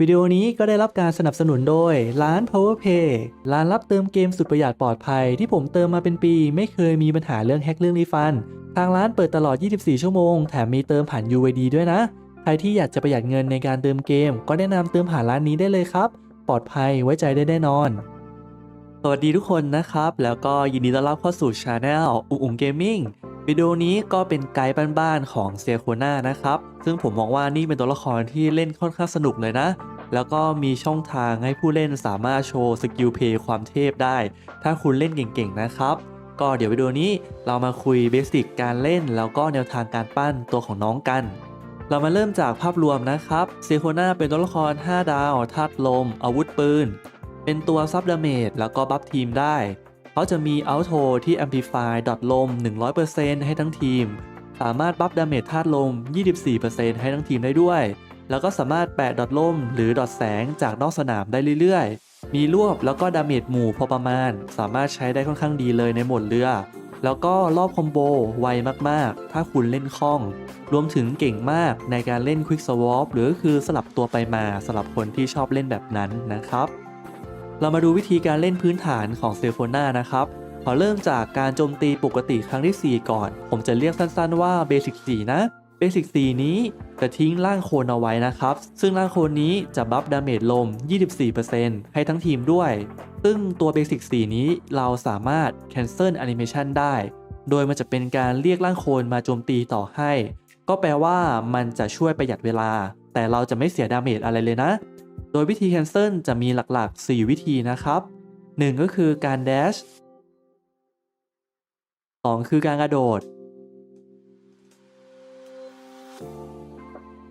วิดีโอนี้ก็ได้รับการสนับสนุนโดยร้าน PowerPay ร้านรับเติมเกมสุดประหยัดปลอดภัยที่ผมเติมมาเป็นปี ไม่เคยมีปัญหาเรื่องแฮกเรื่องรีฟัน ทางร้านเปิดตลอด 24 ชั่วโมง แถมมีเติมผ่าน UID ด้วยนะ ใครที่อยากจะประหยัดเงินในการเติมเกม ก็แนะนำเติมผ่านร้านนี้ได้เลยครับ ปลอดภัยไว้ใจได้แน่นอน สวัสดีทุกคนนะครับ แล้วก็ยินดีต้อนรับเข้าสู่ช anel อุ๋งอุ๋งเกมมิ่ง วิดีโอนี้ก็เป็นไกด์บ้านๆของเซียโคนานะครับ ซึ่งผมมองว่านี่เป็นตัวละครที่เล่นค่อนข้างสนุกเลยนะ แล้วก็มีช่องทางให้ผู้เล่นสามารถโชว์สกิลเพย์ความเทพได้ ถ้าคุณเล่นเก่งๆนะครับ ก็เดี๋ยววิดีโอนี้เรามาคุยเบสิกการเล่น แล้วก็แนวทางการปั้นตัวของน้องกัน เรามาเริ่มจากภาพรวมนะครับเซโคนาเป็นตัวละคร 5 ดาวธาตุลม อาวุธปืน เป็นตัวซับดาเมจแล้วก็บัฟทีมได้ เขาจะมีอัลโทที่ Amplify ดอทลม 100%ให้ทั้งทีม สามารถบัฟดาเมจธาตุลม 24%ให้ทั้งทีมได้ด้วย แล้วก็สามารถแปะดอทลม หรือดอทแสงจากนอกสนามได้เรื่อยๆ มีรวบแล้วก็ดาเมจหมู่พอประมาณ สามารถใช้ได้ค่อนข้างดีเลยในหมดเรือ แล้วก็รอบคอมโบไวมากๆ ถ้าคุณเล่นคล่อง รวมถึงเก่งมากในการเล่น Quick Swap หรือคือสลับตัวไปมาสำหรับคนที่ชอบเล่นแบบนั้นนะครับ เรามาดูวิธีการเล่นพื้นฐานของเซโฟนานะครับขอเริ่มจากการโจมตีปกติครั้งที่ 4 ก่อน ผมจะเรียกสั้นๆว่าเบสิก4นะเบสิก4นี้จะทิ้งร่างโคลนเอาไว้นะครับ ซึ่งร่างโคลนนี้จะบัฟดาเมจลม 24%ให้ทั้งทีมด้วย ซึ่งตัวเบสิก4นี้เราสามารถ cancel animation ได้ โดยมันจะเป็นการเรียกร่างโคลนมาโจมตีต่อให้ ก็แปลว่ามันจะช่วยประหยัดเวลา แต่เราจะไม่เสียดาเมจอะไรเลยนะ โดยวิธี cancel จะมีหลักๆ 4 วิธีนะครับ 1 ก็คือการ dash 2 คือการกระโดด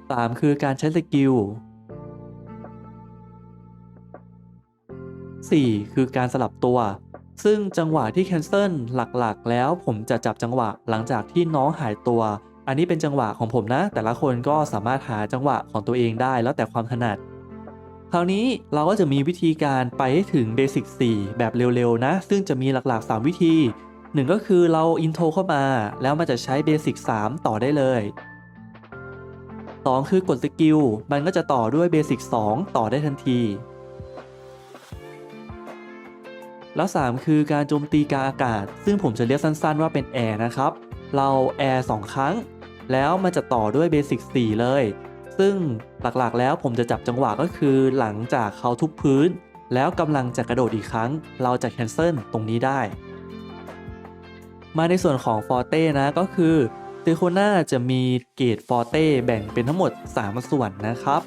3 คือการใช้สกิล 4 คือการสลับตัว ซึ่งจังหวะที่ cancel หลักๆ แล้วผมจะจับจังหวะหลังจากที่น้องหายตัว อันนี้เป็นจังหวะของผมนะ แต่ละคนก็สามารถหาจังหวะของตัวเองได้แล้วแต่ความถนัด คราวนี้เราก็จะมีวิธีการไปให้ถึงเบสิก4แบบเร็วๆนะ ซึ่งจะมีหลักๆ 3 วิธี 1 ก็คือเราอินโทรเข้ามา แล้วมันจะใช้เบสิก3ต่อได้เลย 2 คือกดสกิล มันก็จะต่อด้วยเบสิก2ต่อได้ทันที แล้ว 3 คือการโจมตีกลางอากาศ ซึ่งผมจะเรียกสั้นๆ ว่าเป็นแอร์นะครับ เราแอร์2ครั้ง แล้วมันจะต่อด้วยเบสิก4เลย ซึ่ง หลักๆ แล้วผมจะจับจังหวะก็คือหลังจากเขาทุบพื้น แล้วกำลังจะกระโดดอีกครั้ง เราจะแคนเซิลตรงนี้ได้ มาในส่วนของฟอร์เต้นะก็คือเซโคนาจะมีเกรดฟอร์เต้แบ่งเป็นทั้งหมด 3 ส่วนนะครับ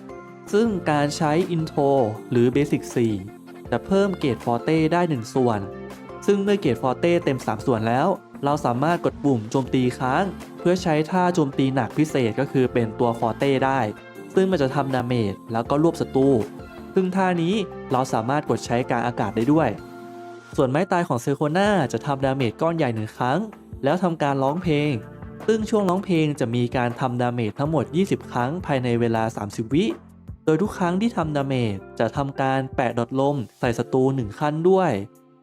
ซึ่งการใช้อินโทรหรือเบสิก4จะเพิ่มเกรดฟอร์เต้ได้ 1 ส่วน ซึ่งเมื่อเกรดฟอร์เต้เต็ม 3 ส่วนแล้ว เราสามารถกดปุ่มโจมตีค้าง เพื่อใช้ท่าโจมตีหนักพิเศษก็คือเป็นตัวฟอร์เต้ได้ ซึ่งมันจะทำดาเมจแล้วก็รวบศัตรูซึ่งท่านี้เราสามารถกดใช้กลางอากาศได้ด้วย ส่วนไม้ตายของเซโคนาจะทำดาเมจก้อนใหญ่หนึ่งครั้ง แล้วทำการร้องเพลง ซึ่งช่วงร้องเพลงจะมีการทำดาเมจทั้งหมด 20 ครั้งภายในเวลา 30 วิโดยทุกครั้งที่ทำดาเมจจะทำการแปะดอทลมใส่ศัตรู1ขั้นด้วย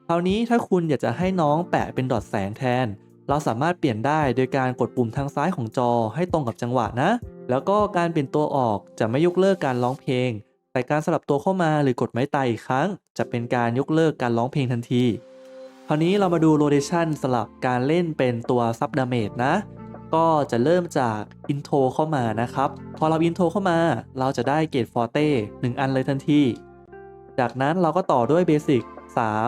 คราวนี้ถ้าคุณอยากจะให้น้องแปะเป็นดอทแสงแทน เราสามารถเปลี่ยนได้โดยการกดปุ่มทางซ้ายของจอให้ตรงกับจังหวะนะ แล้วก็การเปลี่ยนตัวออกจะไม่ยกเลิกการร้องเพลง แต่การสลับตัวเข้ามาหรือกดไม้ตายอีกครั้ง จะเป็นการยกเลิกการร้องเพลงทันที คราวนี้เรามาดูโรเ t ชันสลับการเล่นเป็นตัวซับดาเมจนะ ก็จะเริ่มจากอินโทรเข้ามานะครับ พอเราอินโทรเข้ามา เราจะได้เกรดฟอร์เต้1อันเลยทันที จากนั้นเราก็ต่อด้วยเบสิก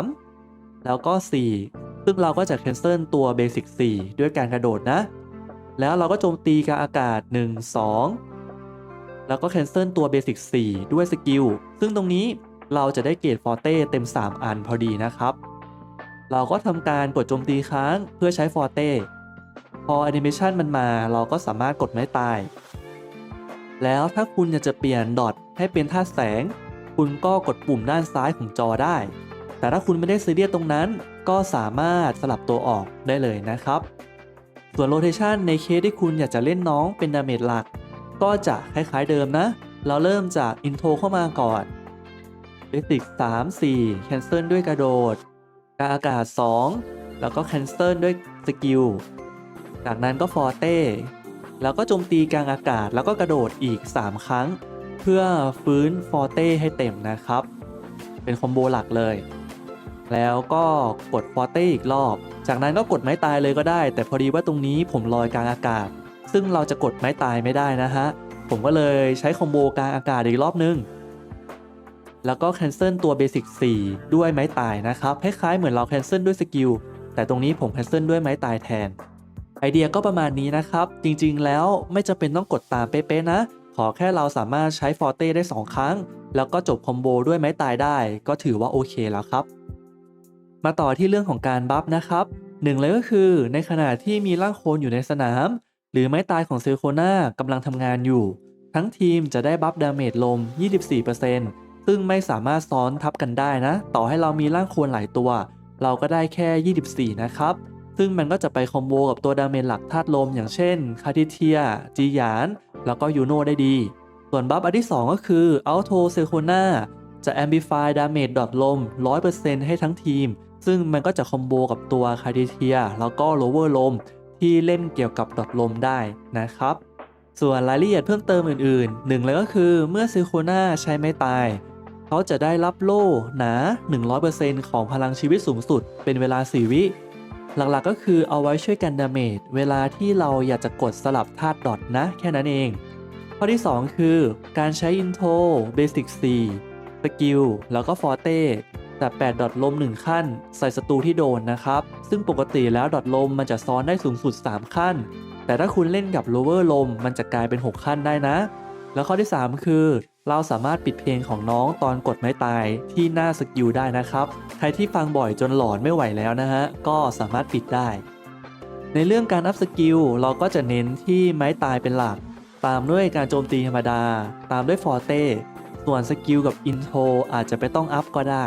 3แล้วก็ 4 ซึ่งเราก็จะ cancel ตัวเบสิก4ด้วยการกระโดดนะ แล้วเราก็โจมตีกลางอากาศ 1 2 แล้วก็ cancel ตัวเบสิก4ด้วยสกิล ซึ่งตรงนี้เราจะได้เกรดฟอร์เต้เต็ม 3 อันพอดีนะครับ เราก็ทำการกดโจมตีค้างเพื่อใช้ฟอร์เต้พอแอนิเมชันมันมาเราก็สามารถกดไม้ตาย แล้วถ้าคุณอยากจะเปลี่ยนดอทให้เป็นท่าแสง คุณก็กดปุ่มด้านซ้ายของจอได้ แต่ถ้าคุณไม่ได้ซีเรียสตรงนั้น ก็สามารถสลับตัวออกได้เลยนะครับ ส่วนโรเ t ชันในเคสที่คุณอยากจะเล่นน้องเป็นดาเมจหลัก ก็จะคล้ายๆเดิมนะ เราเริ่มจากอินโทรเข้ามาก่อนเบสิก3 4 cancel ด้วยกระโดดกลางอากาศ 2 แล้วก็ cancel ด้วยสกิล จากนั้นก็ฟอร์เต้ แล้วก็โจมตีกลางอากาศแล้วก็กระโดดอีก 3 ครั้ง เพื่อฟื้นฟอร์เต้ให้เต็มนะครับ เป็นคอมโบหลักเลย แล้วก็กดฟอร์เต้อีกรอบ จากนั้นก็กดไม้ตายเลยก็ได้ แต่พอดีว่าตรงนี้ผมลอยกลางอากาศ ซึ่งเราจะกดไม้ตายไม่ได้นะฮะ ผมก็เลยใช้คอมโบกลางอากาศอีกรอบนึง แล้วก็แคนเซิลตัวเบสิก4ด้วยไม้ตายนะครับคล้ายๆเหมือนเราแคนเซิลด้วยสกิล แต่ตรงนี้ผมแคนเซิลด้วยไม้ตายแทน ไอเดียก็ประมาณนี้นะครับ จริงๆแล้วไม่จำเป็นต้องกดตามเป๊ะๆนะ ขอแค่เราสามารถใช้ฟอร์เต้ได้ 2 ครั้ง แล้วก็จบคอมโบด้วยไม้ตายได้ ก็ถือว่าโอเคแล้วครับ มาต่อที่เรื่องของการบัฟนะครับหนึ่งเลยก็คือในขณะที่มีร่างโคลนอยู่ในสนาม หรือไม้ตายของเซลโคนากำลังทำงานอยู่ ทั้งทีมจะได้บัฟดาเมจลม 24%ซึ่งไม่สามารถซ้อนทับกันได้นะ ต่อให้เรามีร่างโคลนหลายตัว เราก็ได้แค่ 24 นะครับ ซึ่งมันก็จะไปคอมโบกับตัวดาเมจหลักธาตุลม อย่างเช่นคาทิเทีย จีหยาน แล้วก็ยูโนได้ดี ส่วนบัฟอันที่ 2 ก็คืออัลโทเซโคนาจะ Amplify Damage ดอทลม 100%ให้ทั้งทีม ซึ่งมันก็จะคอมโบกับตัวคาทิเทียแล้วก็ Lower ลมที่เล่นเกี่ยวกับดอทลมได้นะครับ ส่วนรายละเอียดเพิ่มเติมอื่นๆหนึ่งเลยก็คือเมื่อซิโคนาใช้ไม่ตาย เขาจะได้รับโล่หนา 100%ของพลังชีวิตสูงสุด เป็นเวลา 4 วิ หลักๆก็คือเอาไว้ช่วยกันดาเมจเวลาที่เราอยากจะกดสลับธาตุดอทนะ แค่นั้นเอง ข้อที่ 2 คือ การใช้อินโทรเบสิก4สกิลแล้วก็ฟอร์เต้ แต่ 8 ดอทลม 1 ขั้น ใส่ศัตรูที่โดนนะครับ ซึ่งปกติแล้วดอทลมมันจะซ้อนได้สูงสุด 3 ขั้น แต่ถ้าคุณเล่นกับ lower ลม มันจะกลายเป็น 6 ขั้นได้นะ แล้วข้อที่ 3 คือ เราสามารถปิดเพลงของน้องตอนกดไม้ตายที่หน้าสกิลได้นะครับ ใครที่ฟังบ่อยจนหลอนไม่ไหวแล้วนะฮะ ก็สามารถปิดได้ ในเรื่องการอัพสกิลเราก็จะเน้นที่ไม้ตายเป็นหลัก ตามด้วยการโจมตีธรรมดา ตามด้วยฟอร์เต้ส่วนสกิลกับอินโทรอาจจะไม่ต้องอัพก็ได้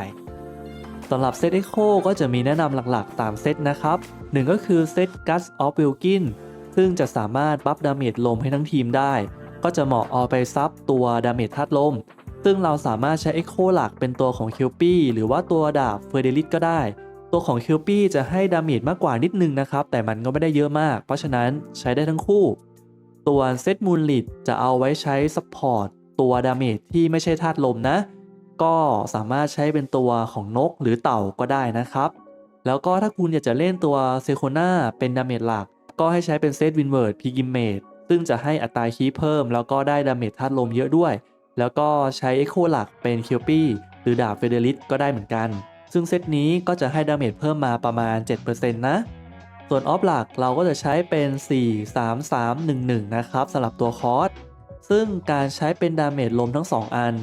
สำหรับเซตเอ็กโคก็จะมีแนะนำหลักๆ 3 เซตนะครับหนึ่งก็คือเซต Gus of Wilkin ซึ่งจะสามารถบัฟดาเมจลมให้ทั้งทีมได้ ก็จะเหมาะเอาไปซับตัวดาเมจธาตุลม ซึ่งเราสามารถใช้เอ็กโคหลักเป็นตัวของคิวปี้หรือว่าตัวดาบเฟอร์เดลิสก็ได้ ตัวของคิวปี้จะให้ดาเมจมากกว่านิดนึงนะครับ แต่มันก็ไม่ได้เยอะมาก เพราะฉะนั้นใช้ได้ทั้งคู่ ตัวเซตมูลลิดจะเอาไว้ใช้ซัพพอร์ตตัวดาเมจที่ไม่ใช่ธาตุลมนะ ก็สามารถใช้เป็นตัวของนกหรือเต่าก็ได้นะครับ แล้วก็ถ้าคุณอยากจะเล่นตัวเซโคนาเป็นดาเมจหลัก ก็ให้ใช้เป็นเซตวินเวิร์ดพิกิมเมดซึ่งจะให้อัตราคีย์เพิ่ม แล้วก็ได้ดาเมจธาตุลมเยอะด้วย แล้วก็ใช้เอ็กโคหลักเป็นคิวปี้หรือดาบเฟเดริสก็ได้เหมือนกัน ซึ่งเซตนี้ก็จะให้ดาเมจเพิ่มมาประมาณ 7%นะส่วนออฟหลักเราก็จะใช้เป็น 4 3 3 1 1 นะครับสำหรับตัวคอร์สซึ่งการใช้เป็นดาเมจลมทั้ง 2 อัน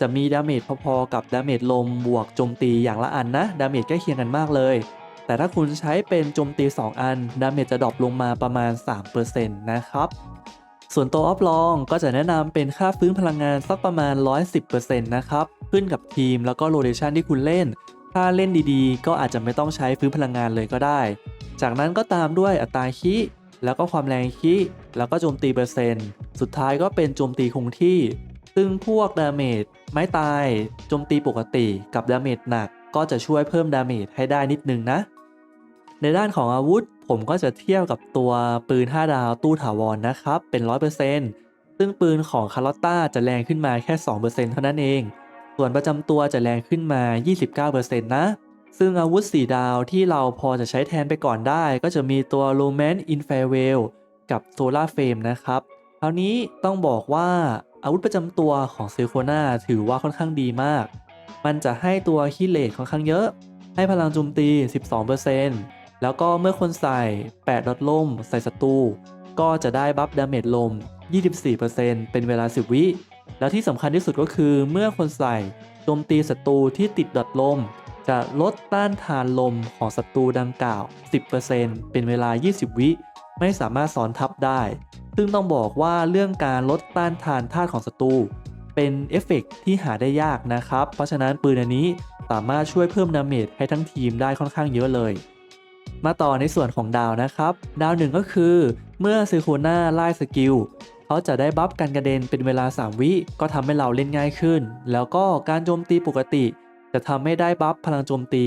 จะมีดาเมจพอๆกับดาเมจลมบวกโจมตีอย่างละอันนะดาเมจใกล้เคียงกันมากเลย แต่ถ้าคุณใช้เป็นโจมตี 2 อันดาเมจจะดรอปลงมาประมาณ 3%นะครับส่วนตัวออฟลองก็จะแนะนำเป็นค่าฟื้นพลังงานสักประมาณ 110%นะครับขึ้นกับทีมแล้วก็โลเคชันที่คุณเล่น ถ้าเล่นดีๆ ก็อาจจะไม่ต้องใช้ฟื้นพลังงานเลยก็ได้ จากนั้นก็ตามด้วยอัตราคิแล้วก็ความแรงคิแล้วก็โจมตีเปอร์เซ็นต์ สุดท้ายก็เป็นโจมตีคงที่ ซึ่งพวกดาเมจไม้ตายโจมตีปกติกับดาเมจหนักก็จะช่วยเพิ่มดาเมจให้ได้นิดนึงนะ ในด้านของอาวุธผมก็จะเทียบกับตัวปืน 5 ดาวตู้ถาวรนนะครับ เป็น 100%ซึ่งปืนของคาร์ลอตตาจะแรงขึ้นมาแค่ 2%เท่านั้นเอง ส่วนประจำตัวจะแรงขึ้นมา 29%นะ ซึ่งอาวุธ 4 ดาวที่เราพอจะใช้แทนไปก่อนได้ ก็จะมีตัว r o m a n in Farewell กับ Solar Flame นะครับ คราวนี้ต้องบอกว่า อาวุธประจำตัวของเซลโคนาถือว่าค่อนข้างดีมาก มันจะให้ตัวคิเลตค่อนข้างเยอะ ให้พลังโจมตี 12%แล้วก็เมื่อคนใส่8ดอทล่มใส่ศัตรูก็จะได้บัฟดาเมจลม 24%เป็นเวลา 10 วิ แล้วที่สำคัญที่สุดก็คือเมื่อคนใส่โจมตีศัตรูที่ติดดอทลม จะลดต้านทานลมของศัตรูดังกล่าว 10%เป็นเวลา 20 วิ ไม่สามารถสอนทับได้ ซึ่งต้องบอกว่าเรื่องการลดต้านทานธาตุของศัตรูเป็นเอฟเฟกต์ที่หาได้ยากนะครับ เพราะฉะนั้นปืนอันนี้สามารถช่วยเพิ่มดาเมจให้ทั้งทีมได้ค่อนข้างเยอะเลย มาต่อในส่วนของดาวนะครับ ดาวหนึ่งก็คือ เมื่อซิโคน่าไล่สกิลเขาจะได้บัฟการกระเด็นเป็นเวลา 3 วิก็ทำให้เราเล่นง่ายขึ้น แล้วก็การโจมตีปกติ จะทำให้ได้บัฟพลังโจมตี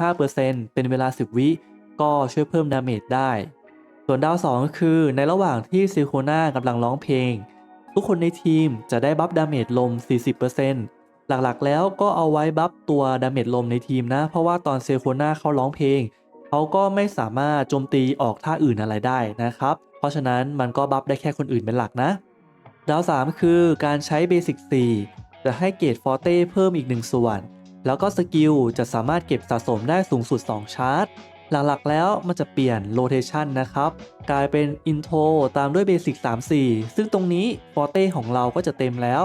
35%เป็นเวลา 10 วิก็ช่วยเพิ่มดาเมจได้ ส่วนดาว 2 ก็คือในระหว่างที่ซิโคนากำลังร้องเพลง ทุกคนในทีมจะได้บัฟดาเมจลม 40%หลักๆ แล้วก็เอาไว้บัฟตัวดาเมจลมในทีมนะ เพราะว่าตอนเซโคนาเขาร้องเพลง เขาก็ไม่สามารถโจมตีออกท่าอื่นอะไรได้นะครับ เพราะฉะนั้นมันก็บัฟได้แค่คนอื่นเป็นหลักนะ ดาว 3 คือการใช้เบสิก4จะให้เกรดฟอร์เต้เพิ่มอีก 1 ส่วน แล้วก็สกิลจะสามารถเก็บสะสมได้สูงสุด 2 ชาร์จ หลักๆแล้วมันจะเปลี่ยนโ o เ a ชันนะครับ กลายเป็นอินโทรตามด้วยเบสิก3 4 ซึ่งตรงนี้ฟอเต้ของเราก็จะเต็มแล้ว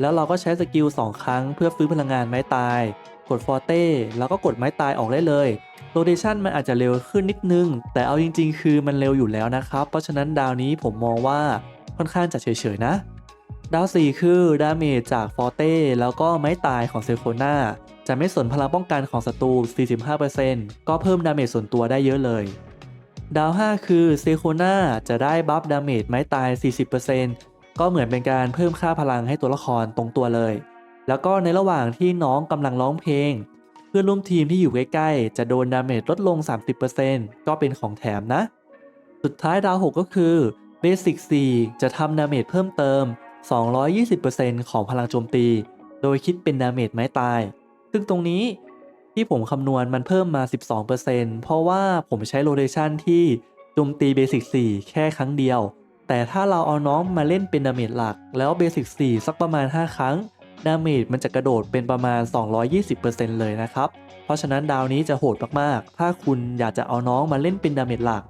แล้วเราก็ใช้สกิล 2 ครั้งเพื่อฟื้นพลังงานไม้ตาย กดฟอเต้แล้วก็กดไม้ตายออกได้เลยโ o เ a ชันมันอาจจะเร็วขึ้นนิดนึง แต่เอาจริงๆ คือมันเร็วอยู่แล้วนะครับ เพราะฉะนั้นดาวนี้ผมมองว่าค่อนข้างจะเฉยๆนะ ดาว 4 คือดาเมจจากฟอเต้แล้วก็ไม้ตายของเซโคนา จะไม่สนพลังป้องกันของศัตรู 45%ก็เพิ่มดาเมจส่วนตัวได้เยอะเลย ดาว 5 คือเซโคนาจะได้บัฟดาเมจไม้ตาย 40%ก็เหมือนเป็นการเพิ่มค่าพลังให้ตัวละครตรงตัวเลย แล้วก็ในระหว่างที่น้องกำลังร้องเพลง เพื่อนร่วมทีมที่อยู่ใกล้ๆ จะโดนดาเมจลดลง 30%ก็เป็นของแถมนะ สุดท้ายดาว 6 ก็คือเบสิก4จะทำดาเมจเพิ่มเติม 220%ของพลังโจมตี โดยคิดเป็นดาเมจไม้ตาย ซึ่งตรงนี้ที่ผมคำนวณมันเพิ่มมา 12%เพราะว่าผมใช้โ o เ a ชันที่โจมตีเบสิก4แค่ครั้งเดียว แต่ถ้าเราเอาน้องมาเล่นเป็นดาเมจหลัก แล้วเบสิก4สักประมาณ 5 ครั้ง ดาเมจมันจะกระโดดเป็นประมาณ 220%เลยนะครับ เพราะฉะนั้นดาวนี้จะโหดมากๆ ถ้าคุณอยากจะเอาน้องมาเล่นเป็นดาเมจหลัก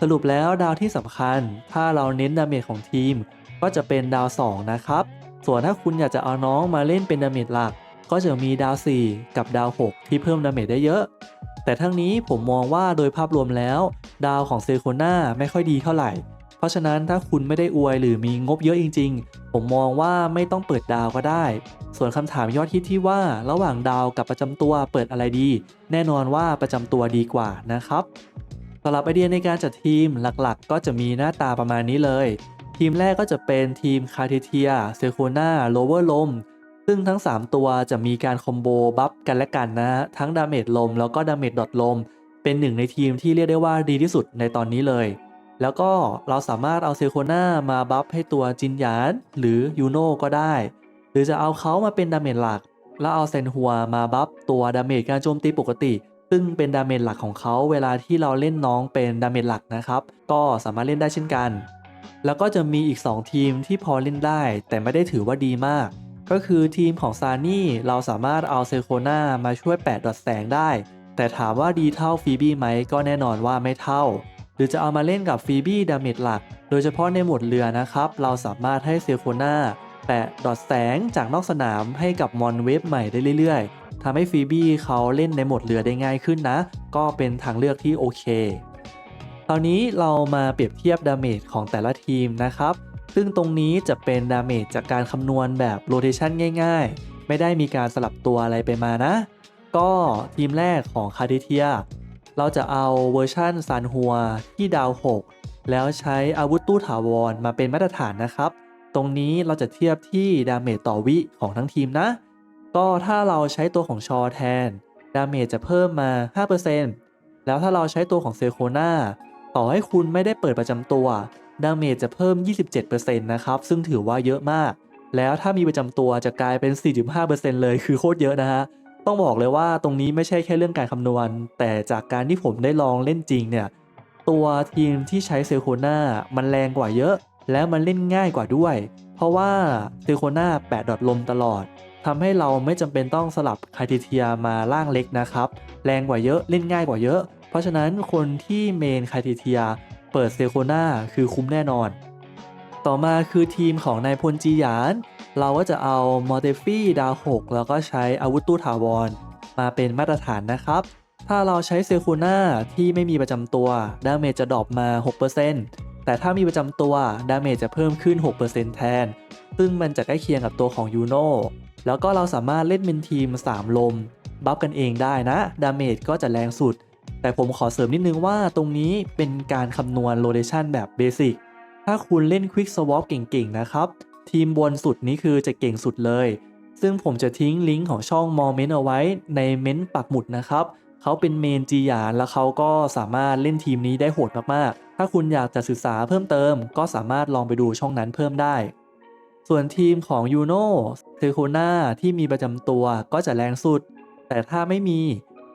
สรุปแล้วดาวที่สำคัญ ถ้าเราเน้นดาเมจของทีม ก็จะเป็นดาว 2 นะครับ ส่วนถ้าคุณอยากจะเอาน้องมาเล่นเป็นดาเมจหลัก ก็จะมีดาว 4 กับดาว 6 ที่เพิ่มดาเมจได้เยอะ แต่ทั้งนี้ผมมองว่าโดยภาพรวมแล้ว ดาวของเซโคนาไม่ค่อยดีเท่าไหร่ เพราะฉะนั้นถ้าคุณไม่ได้อวยหรือมีงบเยอะจริง ๆ ผมมองว่าไม่ต้องเปิดดาวก็ได้ ส่วนคำถามยอดฮิตที่ว่าระหว่างดาวกับประจำตัวเปิดอะไรดี แน่นอนว่าประจำตัวดีกว่านะครับสำหรับไอเดียในการจัดทีมหลักๆ ก็จะมีหน้าตาประมาณนี้เลย ทีมแรกก็จะเป็นทีมคาเทเทียเซโคนาโลเวอร์ลม ซึ่งทั้ง 3 ตัวจะมีการคอมโบบัฟกันและกันนะทั้งดาเมจลมแล้วก็ดาเมจดอทลม เป็นหนึ่งในทีมที่เรียกได้ว่าดีที่สุดในตอนนี้เลย แล้วก็เราสามารถเอาเซโคน่ามาบัฟให้ตัวจินหยานหรือยูโน่ก็ได้ หรือจะเอาเขามาเป็นดาเมจหลัก แล้วเอาเซนหัวมาบัฟตัวดาเมจการโจมตีปกติซึ่งเป็นดาเมจหลักของเขาเวลาที่เราเล่นน้องเป็นดาเมจหลักนะครับ ก็สามารถเล่นได้เช่นกัน แล้วก็จะมีอีก 2 ทีมที่พอเล่นได้ แต่ไม่ได้ถือว่าดีมาก ก็คือทีมของซานี่เราสามารถเอาเซโคนามาช่วย8ดอทแสงได้ แต่ถามว่าดีเท่าฟีบี้ไหมก็แน่นอนว่าไม่เท่า หรือจะเอามาเล่นกับฟีบี้ดาเมจหลัก โดยเฉพาะในหมวดเรือนะครับ เราสามารถให้เซโคนาแปะดอทแสงจากนอกสนามให้กับมอนเวฟใหม่ได้เรื่อยๆทำให้ฟีบี้เขาเล่นในหมดเรือได้ง่ายขึ้นนะ ก็เป็นทางเลือกที่โอเคคราวนี้เรามาเปรียบเทียบดาเมจของแต่ละทีมนะครับ ซึ่งตรงนี้จะเป็นดาเมจจากการคำนวณแบบโ o เ a ชันง่าย ๆ ไม่ได้มีการสลับตัวอะไรไปมานะ ก็ทีมแรกของคาเดเทีย เราจะเอาเวอร์ชันซานฮัวที่ดาว 6 แล้วใช้อาวุธตู้ถาวรมาเป็นมาตรฐานนะครับ ตรงนี้เราจะเทียบที่ดาเมจต่อวิของทั้งทีมนะ ก็ถ้าเราใช้ตัวของชอแทน ดาเมจจะเพิ่มมา 5%แล้วถ้าเราใช้ตัวของเซโคนาต่อให้คุณไม่ได้เปิดประจำตัว ดาเมจจะเพิ่ม 27%นะครับ ซึ่งถือว่าเยอะมาก แล้วถ้ามีประจำตัวจะกลายเป็น 4.5%เลยคือโคตรเยอะนะฮะ ต้องบอกเลยว่าตรงนี้ไม่ใช่แค่เรื่องการคำนวณ แต่จากการที่ผมได้ลองเล่นจริงเนี่ย ตัวทีมที่ใช้เซโคนามันแรงกว่าเยอะ แล้วมันเล่นง่ายกว่าด้วย เพราะว่าเซโคนา8ดอทลมตลอดทำให้เราไม่จำเป็นต้องสลับคาเทเทียมาล่างเล็กนะครับ แรงกว่าเยอะเล่นง่ายกว่าเยอะ เพราะฉะนั้นคนที่เมนคาเทเทีย เปิดเซโคนาคือคุ้มแน่นอน ต่อมาคือทีมของนายพลจีหยาน เราก็จะเอามอเตฟี่ดาว 6 แล้วก็ใช้อาวุธตู้ถาวร มาเป็นมาตรฐานนะครับ ถ้าเราใช้เซโคนาที่ไม่มีประจำตัวดาเมจจะดรอปมา 6%แต่ถ้ามีประจำตัวดาเมจจะเพิ่มขึ้น 6%แทน ซึ่งมันจะใกล้เคียงกับตัวของยูโนแล้วก็เราสามารถเล่นเป็นทีม 3 ลม บัฟกันเองได้นะ ดาเมจก็จะแรงสุด แต่ผมขอเสริมนิดนึงว่าตรงนี้เป็นการคำนวณโ o เ a ชันแบบเบสิกถ้าคุณเล่น Quick Swap เก่งๆ นะครับ ทีมบนสุดนี้คือจะเก่งสุดเลย ซึ่งผมจะทิ้งลิงก์ของช่องมอเมนต์เอาไว้ในเม้นต์ปักหมุดนะครับเขาเป็นเมนจีหยานแล้วเขาก็สามารถเล่นทีมนี้ได้โหดมากๆ ถ้าคุณอยากจะศึกษาเพิ่มเติม ก็สามารถลองไปดูช่องนั้นเพิ่มได้ ส่วนทีมของยูโน่เซโคนาที่มีประจำตัวก็จะแรงสุด แต่ถ้าไม่มี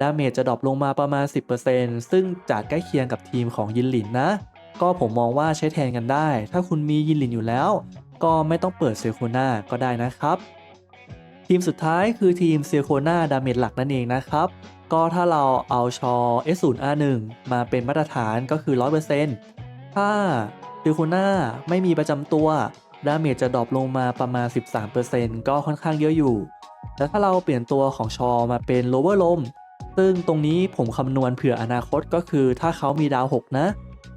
ดาเมจจะดรอปลงมาประมาณ 10%ซึ่งจะใกล้เคียงกับทีมของยินหลินนะ ก็ผมมองว่าใช้แทนกันได้ ถ้าคุณมียินหลินอยู่แล้ว ก็ไม่ต้องเปิดเซโคนาก็ได้นะครับ ทีมสุดท้ายคือทีมเซโคนาดาเมจหลักนั่นเองนะครับ ก็ถ้าเราเอาชอ S0R1 มาเป็นมาตรฐานก็คือ 100%ถ้าเซโคนาไม่มีประจำตัวดาเมจจะดรอปลงมาประมาณ 13%ก็ค่อนข้างเยอะอยู่ แล้วถ้าเราเปลี่ยนตัวของชอมาเป็น lower lom ซึ่งตรงนี้ผมคำนวณเผื่ออนาคตก็คือถ้าเขามีดาว 6 นะ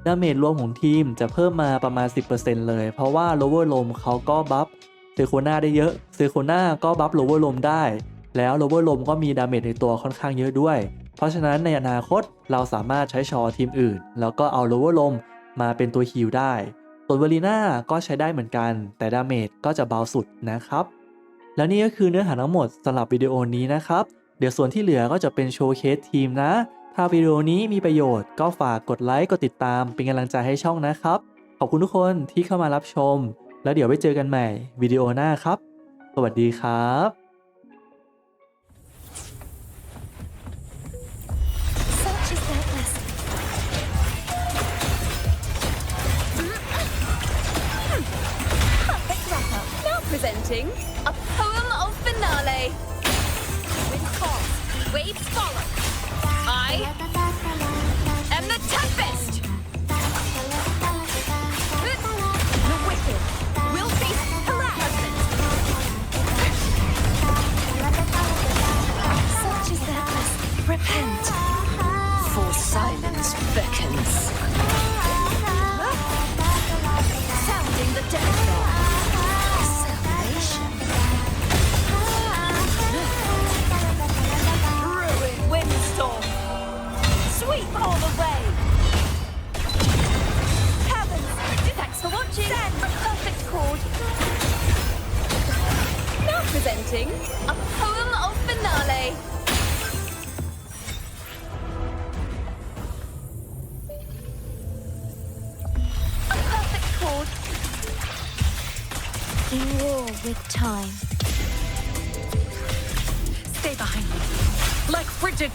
ดาเมจรวมของทีมจะเพิ่มมาประมาณ 10%เลย เพราะว่า lower lom เขาก็บัฟเซโคนาได้เยอะเซโคนาก็บัฟ lower lom ได้ แล้ว lower lom ก็มีดาเมจในตัวค่อนข้างเยอะด้วย เพราะฉะนั้นในอนาคตเราสามารถใช้ชอทีมอื่น แล้วก็เอา lower lom มาเป็นตัวฮิลได้ส่วนเวลีน่าก็ใช้ได้เหมือนกัน แต่ดาเมจก็จะเบาสุดนะครับ แล้วนี่ก็คือเนื้อหาทั้งหมดสำหรับวิดีโอนี้นะครับ เดี๋ยวส่วนที่เหลือก็จะเป็นโชว์เคสทีมนะ ถ้าวิดีโอนี้มีประโยชน์ก็ฝากกดไลค์ กดติดตามเป็นกำลังใจให้ช่องนะครับ ขอบคุณทุกคนที่เข้ามารับชม แล้วเดี๋ยวไปเจอกันใหม่วิดีโอหน้าครับ สวัสดีครับ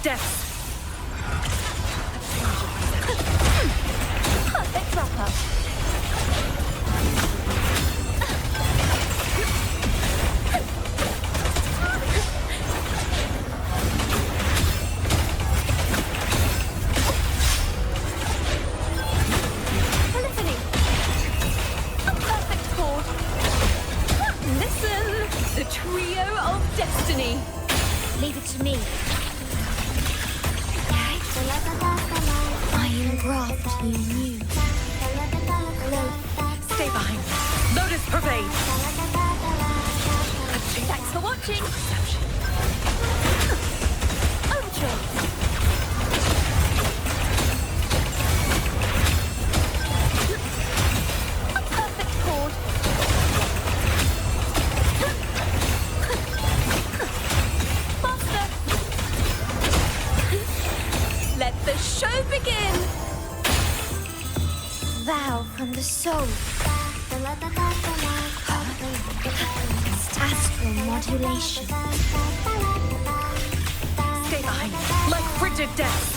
Death. Perfect wrap-up. Stay behind me. Like frigid depths.